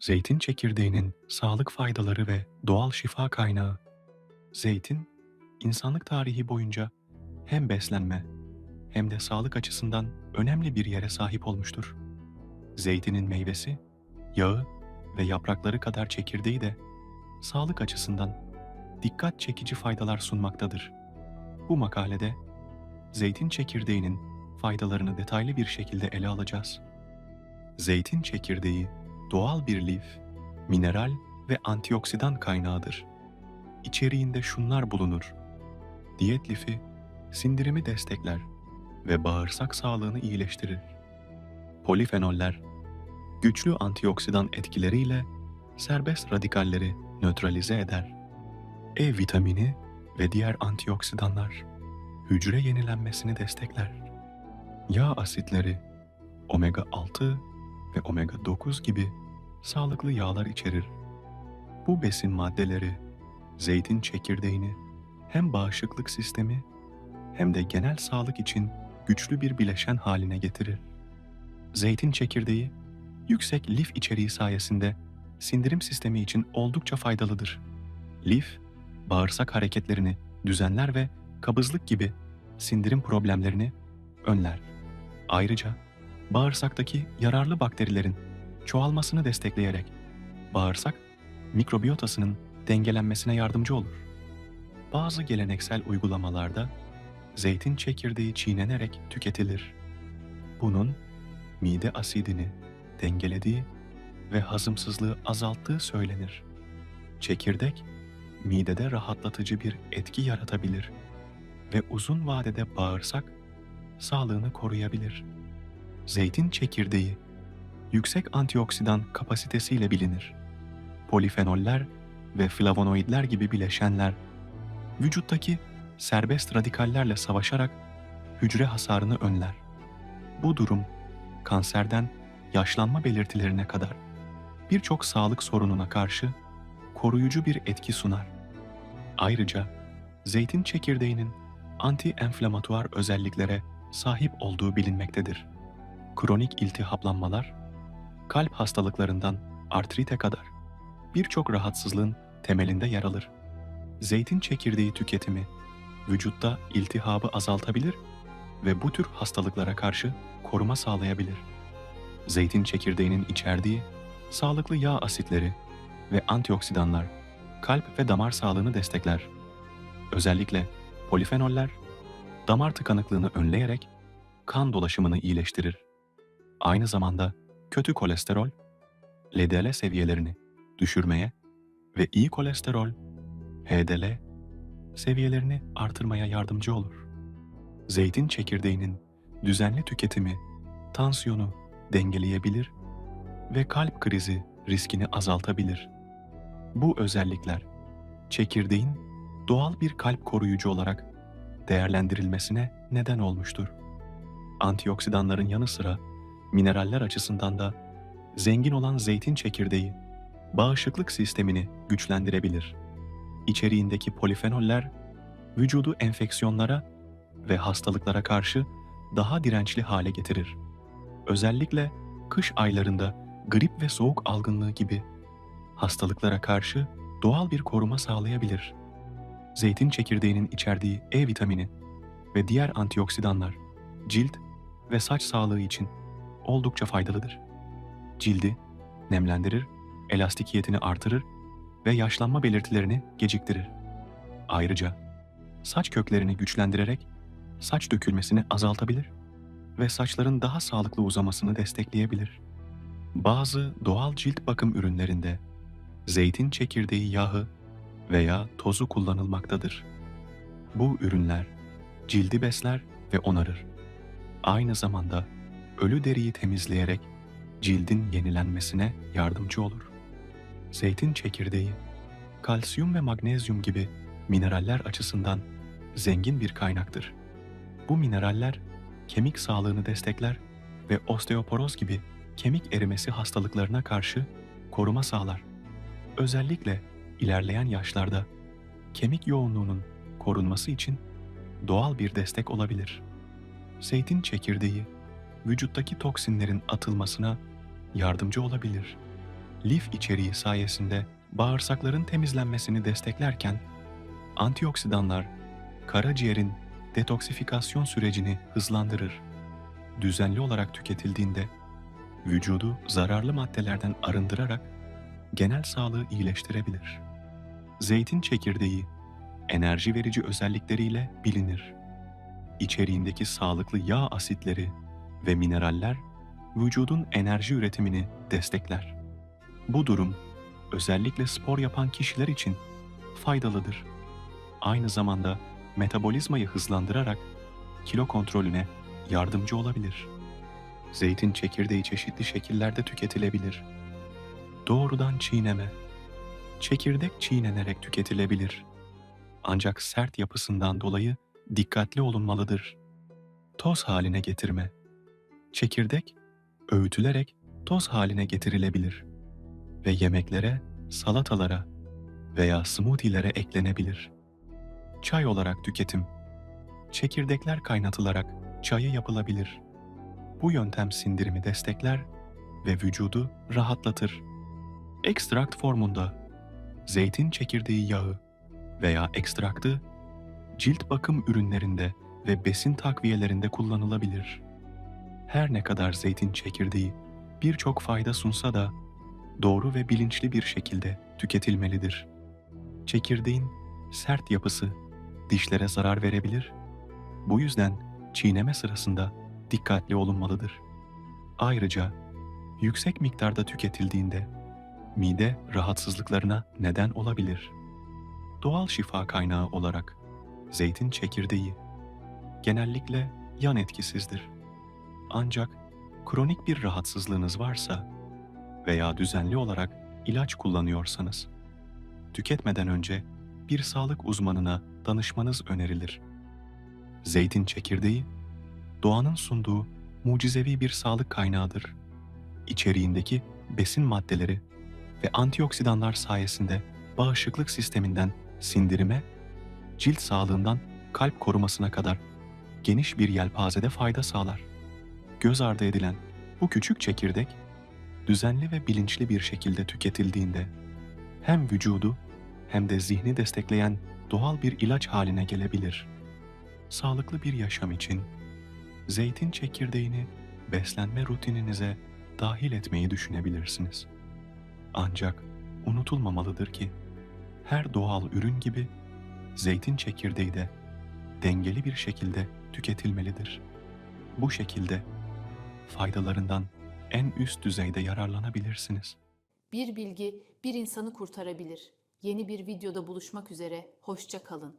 Zeytin çekirdeğinin sağlık faydaları ve doğal şifa kaynağı. Zeytin, insanlık tarihi boyunca hem beslenme hem de sağlık açısından önemli bir yere sahip olmuştur. Zeytinin meyvesi, yağı ve yaprakları kadar çekirdeği de sağlık açısından dikkat çekici faydalar sunmaktadır. Bu makalede zeytin çekirdeğinin faydalarını detaylı bir şekilde ele alacağız. Zeytin çekirdeği doğal bir lif, mineral ve antioksidan kaynağıdır. İçeriğinde şunlar bulunur. Diyet lifi sindirimi destekler ve bağırsak sağlığını iyileştirir. Polifenoller güçlü antioksidan etkileriyle serbest radikalleri nötralize eder. E vitamini ve diğer antioksidanlar hücre yenilenmesini destekler. Yağ asitleri omega 6 ve omega 9 gibi sağlıklı yağlar içerir. Bu besin maddeleri zeytin çekirdeğini hem bağışıklık sistemi hem de genel sağlık için güçlü bir bileşen haline getirir. Zeytin çekirdeği yüksek lif içeriği sayesinde sindirim sistemi için oldukça faydalıdır. Lif, bağırsak hareketlerini düzenler ve kabızlık gibi sindirim problemlerini önler. Ayrıca bağırsaktaki yararlı bakterilerin çoğalmasını destekleyerek bağırsak mikrobiyotasının dengelenmesine yardımcı olur. Bazı geleneksel uygulamalarda zeytin çekirdeği çiğnenerek tüketilir. Bunun mide asidini dengelediği ve hazımsızlığı azalttığı söylenir. Çekirdek midede rahatlatıcı bir etki yaratabilir ve uzun vadede bağırsak sağlığını koruyabilir. Zeytin çekirdeği yüksek antioksidan kapasitesiyle bilinir. Polifenoller ve flavonoidler gibi bileşenler vücuttaki serbest radikallerle savaşarak hücre hasarını önler. Bu durum kanserden yaşlanma belirtilerine kadar birçok sağlık sorununa karşı koruyucu bir etki sunar. Ayrıca zeytin çekirdeğinin anti-enflamatuar özelliklere sahip olduğu bilinmektedir. Kronik iltihaplanmalar, kalp hastalıklarından artrite kadar birçok rahatsızlığın temelinde yer alır. Zeytin çekirdeği tüketimi vücutta iltihabı azaltabilir ve bu tür hastalıklara karşı koruma sağlayabilir. Zeytin çekirdeğinin içerdiği sağlıklı yağ asitleri ve antioksidanlar kalp ve damar sağlığını destekler. Özellikle polifenoller damar tıkanıklığını önleyerek kan dolaşımını iyileştirir. Aynı zamanda kötü kolesterol, LDL seviyelerini düşürmeye ve iyi kolesterol, HDL seviyelerini artırmaya yardımcı olur. Zeytin çekirdeğinin düzenli tüketimi tansiyonu dengeleyebilir ve kalp krizi riskini azaltabilir. Bu özellikler çekirdeğin doğal bir kalp koruyucu olarak değerlendirilmesine neden olmuştur. Antioksidanların yanı sıra mineraller açısından da zengin olan zeytin çekirdeği bağışıklık sistemini güçlendirebilir. İçeriğindeki polifenoller vücudu enfeksiyonlara ve hastalıklara karşı daha dirençli hale getirir. Özellikle kış aylarında grip ve soğuk algınlığı gibi hastalıklara karşı doğal bir koruma sağlayabilir. Zeytin çekirdeğinin içerdiği E vitamini ve diğer antioksidanlar cilt ve saç sağlığı için oldukça faydalıdır. Cildi nemlendirir, elastikiyetini artırır ve yaşlanma belirtilerini geciktirir. Ayrıca saç köklerini güçlendirerek saç dökülmesini azaltabilir ve saçların daha sağlıklı uzamasını destekleyebilir. Bazı doğal cilt bakım ürünlerinde zeytin çekirdeği yağı veya tozu kullanılmaktadır. Bu ürünler cildi besler ve onarır. Aynı zamanda ölü deriyi temizleyerek cildin yenilenmesine yardımcı olur. Zeytin çekirdeği, kalsiyum ve magnezyum gibi mineraller açısından zengin bir kaynaktır. Bu mineraller kemik sağlığını destekler ve osteoporoz gibi kemik erimesi hastalıklarına karşı koruma sağlar. Özellikle ilerleyen yaşlarda kemik yoğunluğunun korunması için doğal bir destek olabilir. Zeytin çekirdeği vücuttaki toksinlerin atılmasına yardımcı olabilir. lif içeriği sayesinde bağırsakların temizlenmesini desteklerken antioksidanlar karaciğerin detoksifikasyon sürecini hızlandırır. Düzenli olarak tüketildiğinde vücudu zararlı maddelerden arındırarak genel sağlığı iyileştirebilir. Zeytin çekirdeği enerji verici özellikleriyle bilinir. İçeriğindeki sağlıklı yağ asitleri ve mineraller vücudun enerji üretimini destekler. Bu durum özellikle spor yapan kişiler için faydalıdır. Aynı zamanda metabolizmayı hızlandırarak kilo kontrolüne yardımcı olabilir. Zeytin çekirdeği çeşitli şekillerde tüketilebilir. Doğrudan çiğneme. Çekirdek çiğnenerek tüketilebilir. Ancak sert yapısından dolayı dikkatli olunmalıdır. Toz haline getirme. Çekirdek öğütülerek toz haline getirilebilir ve yemeklere, salatalara veya smoothie'lere eklenebilir. Çay olarak tüketim. Çekirdekler kaynatılarak çayı yapılabilir. Bu yöntem sindirimi destekler ve vücudu rahatlatır. Ekstrakt formunda zeytin çekirdeği yağı veya ekstraktı cilt bakım ürünlerinde ve besin takviyelerinde kullanılabilir. Her ne kadar zeytin çekirdeği birçok fayda sunsa da doğru ve bilinçli bir şekilde tüketilmelidir. Çekirdeğin sert yapısı dişlere zarar verebilir. Bu yüzden çiğneme sırasında dikkatli olunmalıdır. Ayrıca yüksek miktarda tüketildiğinde mide rahatsızlıklarına neden olabilir. Doğal şifa kaynağı olarak zeytin çekirdeği genellikle yan etkisizdir. Ancak kronik bir rahatsızlığınız varsa veya düzenli olarak ilaç kullanıyorsanız tüketmeden önce bir sağlık uzmanına danışmanız önerilir. Zeytin çekirdeği doğanın sunduğu mucizevi bir sağlık kaynağıdır. İçeriğindeki besin maddeleri ve antioksidanlar sayesinde bağışıklık sisteminden sindirime, cilt sağlığından kalp korumasına kadar geniş bir yelpazede fayda sağlar. Göz ardı edilen bu küçük çekirdek düzenli ve bilinçli bir şekilde tüketildiğinde hem vücudu hem de zihni destekleyen doğal bir ilaç haline gelebilir. Sağlıklı bir yaşam için zeytin çekirdeğini beslenme rutininize dahil etmeyi düşünebilirsiniz. Ancak unutulmamalıdır ki her doğal ürün gibi zeytin çekirdeği de dengeli bir şekilde tüketilmelidir. Bu şekilde faydalarından en üst düzeyde yararlanabilirsiniz. Bir bilgi bir insanı kurtarabilir. Yeni bir videoda buluşmak üzere, hoşça kalın.